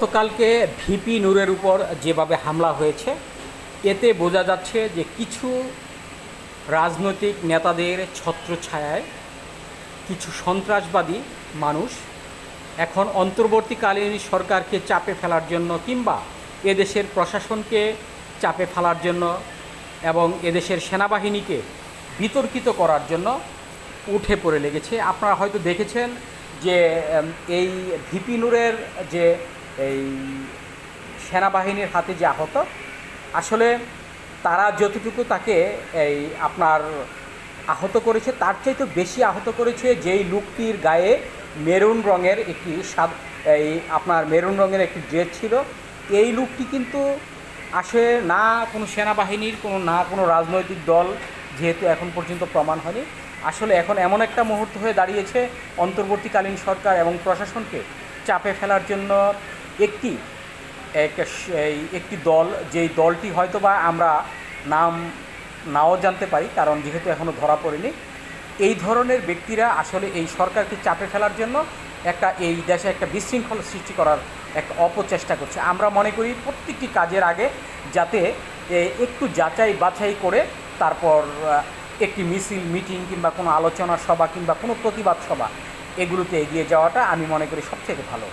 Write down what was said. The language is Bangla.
গতকালকে ভিপি নূরের উপর যেভাবে হামলা হয়েছে, এতে বোঝা যাচ্ছে যে কিছু রাজনৈতিক নেতাদের ছত্রছায়ায় কিছু সন্ত্রাসবাদী মানুষ এখন অন্তর্বর্তীকালীন সরকারকে চাপে ফেলার জন্য কিংবা এদেশের প্রশাসনকে চাপে ফেলার জন্য এবং এদেশের সেনাবাহিনীকে বিতর্কিত করার জন্য উঠে পড়ে লেগেছে। আপনারা হয়তো দেখেছেন যে এই ভিপি নূরের যে এই সেনাবাহিনীর হাতে যে আহত, আসলে তারা যতটুকু তাকে এই আপনার আহত করেছে, তার চাইতে বেশি আহত করেছে যেই লোকটির গায়ে মেরুন রঙের একটি সাদ এই আপনার মেরুন রঙের একটি ড্রেস ছিল। এই লোকটি কিন্তু আসে না কোনো সেনাবাহিনীর, কোনো না কোনো রাজনৈতিক দল, যেহেতু এখন পর্যন্ত প্রমাণ হয়নি। আসলে এখন এমন একটা মুহূর্ত হয়ে দাঁড়িয়েছে, অন্তর্বর্তীকালীন সরকার এবং প্রশাসনকে চাপে ফেলার জন্য একটি একটা দল, যেই দলটি হয়তো বা আমরা নাম নাও জানতে পারি, কারণ যেহেতু এখনও ধরা পড়েনি, এই ধরনের ব্যক্তিরা আসলে এই সরকারকে চাপে ফেলার জন্য একটা, এই দেশে একটা বিশৃঙ্খল সৃষ্টি করার একটা অপচেষ্টা করছে। আমরা মনে করি প্রত্যেকটি কাজের আগে যাতে একটু যাচাই বাছাই করে তারপর একটি মিছিল, মিটিং কিংবা কোনো আলোচনা সভা কিংবা কোনো প্রতিবাদ সভা এগুলোতে এগিয়ে যাওয়াটা আমি মনে করি সবথেকে ভালো।